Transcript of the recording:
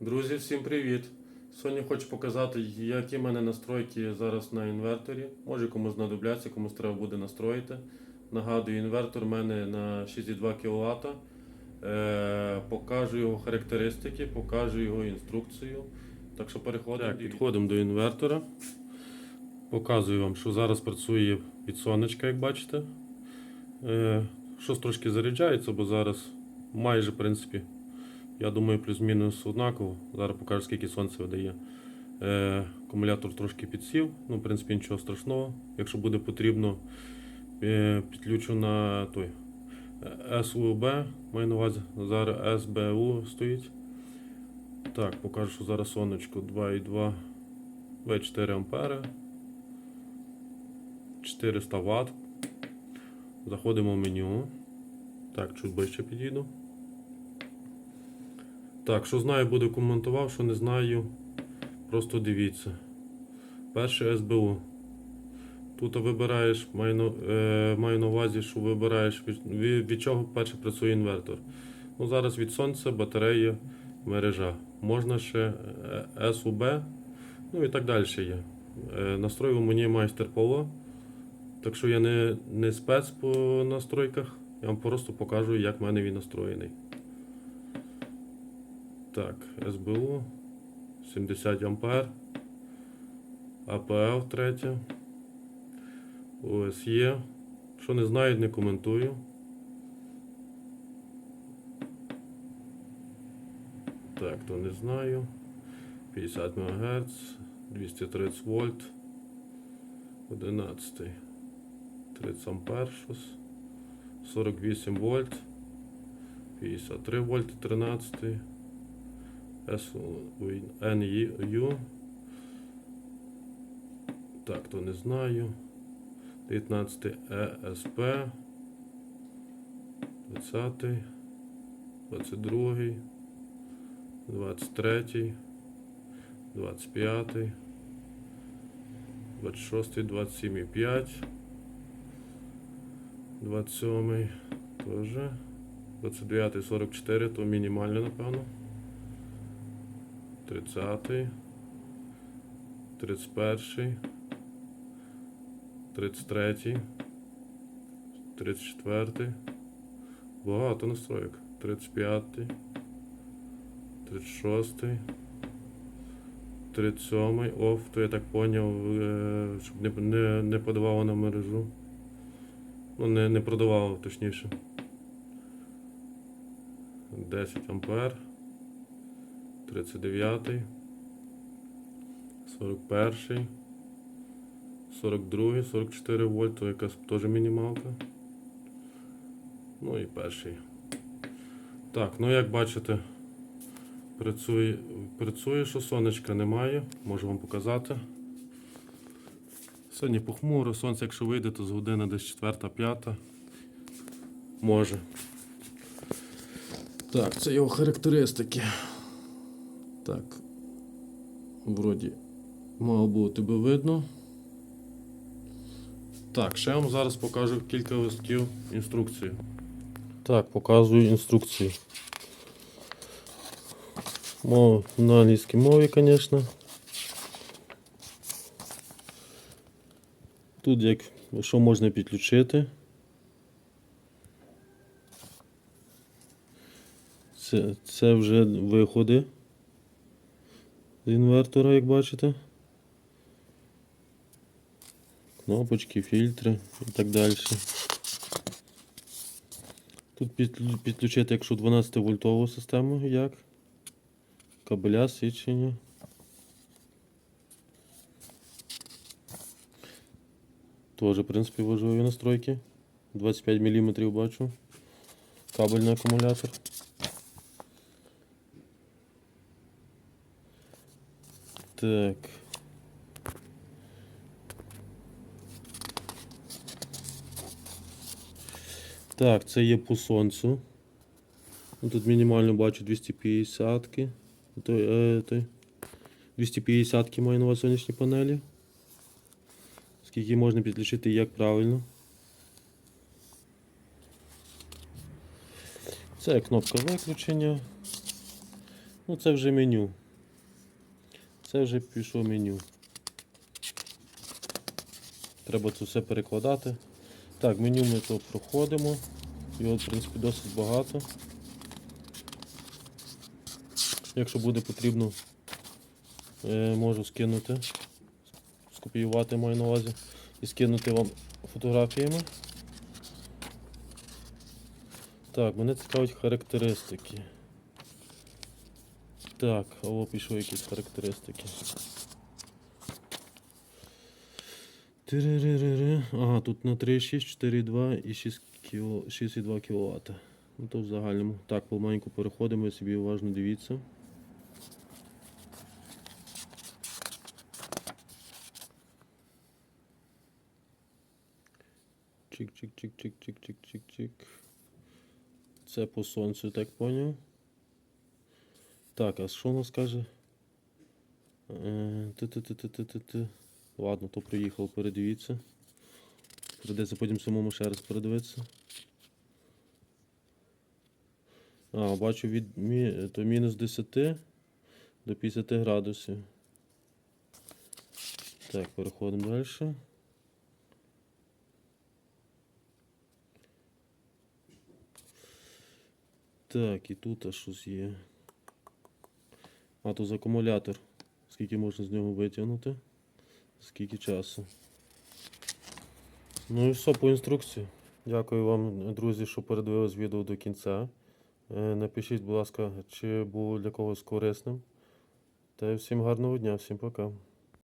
Друзі, всім привіт! Сьогодні хочу показати, які в мене настройки зараз на інверторі. Може комусь знадобляться, комусь треба буде настроїти. Нагадую, інвертор у мене на 6,2 кВт. Е, покажу його характеристики, покажу його інструкцію. Так що переходимо. Так, підходимо до інвертора. Показую вам, що зараз працює від сонечка, як бачите. Е, щось трошки заряджається, бо зараз майже, в принципі, я думаю, плюс-мінус однаково. Зараз покажу, скільки сонце видає. Е, акумулятор трошки підсів, ну, в принципі, нічого страшного. Якщо буде потрібно, е, підключу на той е, СУБ, маю на увазі, зараз СБУ стоїть. Так, покажу, що зараз сонечко 2,2 В4 ампери. 400 Вт. Заходимо в меню. Так, чуть ближче підійду. Так, що знаю, буду коментував, що не знаю. Просто дивіться. Перше СБУ. Тут вибираєш, маю е, маю на увазі, що вибираєш від, від, чого перше працює інвертор. Ну, Зараз від сонця, батарея, мережа. Можна ще е, СУБ, ну і так далі є. Е, настроював мені майстер Павло. Так що я не, не спец по настройках, я вам просто покажу, як в мене він настроєний. Так, СБУ 70 ампер, АПЛ 3, ОСЄ. Що не знають, не коментую. Так, то не знаю. 50 МГц, 230 вольт, 11. 30 ампер щось, 48 вольт, 53 вольт 13. NU. Так, то не знаю. 19 ESP. 20, 22, 23, 25, 26, 27,5, 27 теж. 29, 44, то мінімально, напевно. 30, 31, 33, 34. Багато настроєк. 35, 36, 37. Оф, то я так поняв, е, щоб не, не, не подавало на мережу. Ну, не, не продавало, точніше. 10 ампер. 39, 41, 42, 44 вольт, то якась теж мінімалка. Ну і перший. Так, ну як бачите, працює, працює, що сонечка немає, можу вам показати. Сьогодні похмуро, сонце, якщо вийде, то з години десь 4-5. Може. Так, це його характеристики. Так. Вроді мало було тебе видно. Так, ще я вам зараз покажу кілька листків інструкції. Так, показую інструкції. Мов на англійській мові, звісно. Тут як що можна підключити. Це, це вже виходи з інвертора, як бачите. Кнопочки, фільтри і так далі. Тут підключити, якщо 12 вольтову систему, як? Кабеля, свідчення. Теж, в принципі, важливі настройки. 25 мм бачу. Кабельний акумулятор. Так. Так, це є по сонцю. Ну, Тут мінімально бачу 250 ки. Той, е, той. 250 ки маю на сонячні панелі. Скільки можна підключити і як правильно. Це кнопка виключення. Ну, це вже меню. Це вже пішло меню. Треба це все перекладати. Так, меню ми то проходимо. Його, в принципі, досить багато. Якщо буде потрібно, е, можу скинути, скопіювати маю на увазі і скинути вам фотографіями. Так, мене цікавить характеристики. Так, о, пішли якісь характеристики. Ага, тут на 3,6, 4,2 і 6 кіл... 6,2 кВт. Ну то в загальному. Так, помаленьку переходимо, собі уважно дивіться. Чик-чик-чик-чик-чик-чик-чик-чик. Це по сонцю, так поняв. Так, а що нас каже? Е, Ти-ти-ти-ти-ти-ти. Ладно, то приїхав, передивіться. Придеться потім самому ще раз передивитися. А, бачу від мі... то мінус 10 до 50 градусів. Так, переходимо далі. Так, і тут аж щось є. А, з акумулятор. Скільки можна з нього витягнути? Скільки часу. Ну і все по інструкції. Дякую вам, друзі, що передивились відео до кінця. Е, Напишіть, будь ласка, чи було для когось корисним. Та всім гарного дня, всім пока.